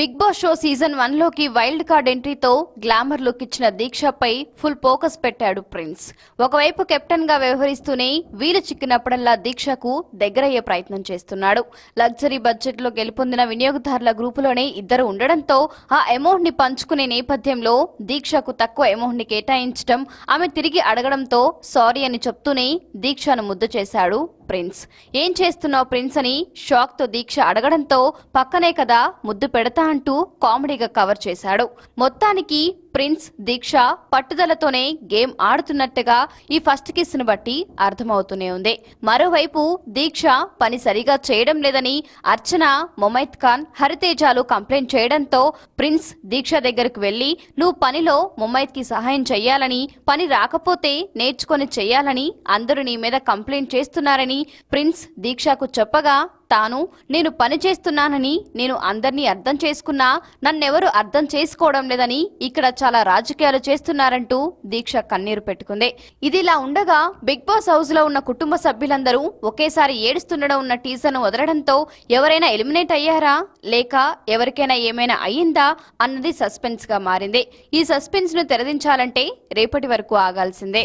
Big boss show season వన్లోకి wild card ఎంట్రీతో glamour look ఇచ్చిన దీక్షపై ఫుల్ ఫోకస్ పెట్టాడు ప్రిన్స్. ఒకవైపు కెప్టెన్గా వ్యవహరిస్తూనే వీలు చిక్కినప్పుడల్లా దీక్షకు దగ్గరయ్యే ప్రయత్నం చేస్తున్నాడు. లగ్జరీ బడ్జెట్లో గెలుపొందిన వినియోగదారుల గ్రూపులోనే ఇద్దరు ఉండడంతో ఆ అమౌంట్ని పంచుకునే నేపథ్యంలో దీక్షకు తక్కువ అమౌంట్ని కేటాయించడం ఆమె తిరిగి అడగడంతో సారీ అని చెప్తూనే దీక్షను ముద్దు చేశాడు ప్రిన్స్. ఏం చేస్తున్నావు ప్రిన్స్ అని షాక్తో దీక్ష అడగడంతో పక్కనే కదా ముద్దు పెడతా అంటూ కామెడీగా కవర్ చేశాడు. మొత్తానికి ప్రిన్స్ దీక్ష పట్టుదలతోనే గేమ్ ఆడుతున్నట్టుగా ఈ ఫస్ట్ కిస్ను బట్టి అర్థమవుతూనే ఉంది. మరోవైపు దీక్ష పని సరిగా చేయడం లేదని అర్చన మొమైత్ ఖాన్ హరితేజాలు కంప్లైంట్ చేయడంతో ప్రిన్స్ దీక్ష దగ్గరకు వెళ్ళి నువ్వు పనిలో మొమైత్కి సహాయం చెయ్యాలని పని రాకపోతే నేర్చుకొని చెయ్యాలని అందరూ నీ మీద కంప్లైంట్ చేస్తున్నారని ప్రిన్స్ దీక్షకు చెప్పగా తాను నేను పని చేస్తున్నానని నేను అందరినీ అర్థం చేసుకున్నా నన్నెవరు అర్థం చేసుకోవడం లేదని ఇక్కడ చాలా రాజకీయాలు చేస్తున్నారంటూ దీక్ష కన్నీరు పెట్టుకుంది. ఇదిలా ఉండగా బిగ్ బాస్ హౌస్లో ఉన్న కుటుంబ సభ్యులందరూ ఒకేసారి ఏడుస్తుండడం ఉన్న టీజర్ను వదలడంతో ఎవరైనా ఎలిమినేట్ అయ్యారా? లేక ఎవరికైనా ఏమైనా అయ్యిందా? అన్నది సస్పెన్స్గా మారింది. ఈ సస్పెన్స్ను తెరదించాలంటే రేపటి వరకు ఆగాల్సిందే.